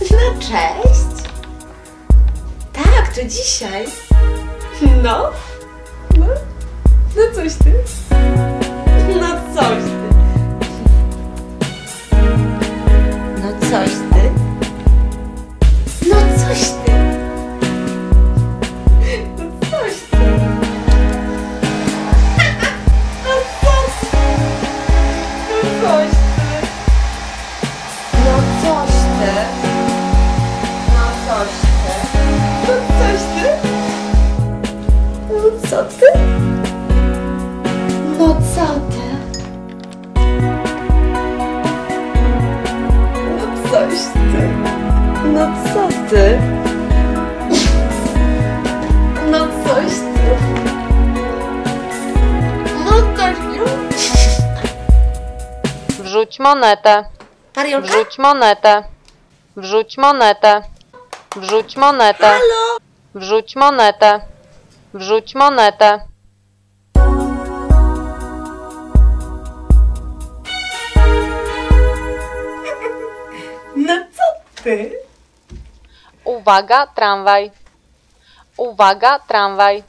Cześć. Tak, to dzisiaj. No. No, no coś ty. No coś ty. No coś ty. No coś ty. No coś ty. No coś ty. No coś ty. No co ty? No co ty? No coś ty. No co ty? No coś ty. No coś ty. Wrzuć monetę. Mariolka? Wrzuć monetę. Wrzuć monetę. Wrzuć monetę. Halo? Wrzuć monetę. Wrzuć monetę. No co ty? Uwaga, tramwaj. Uwaga, tramwaj.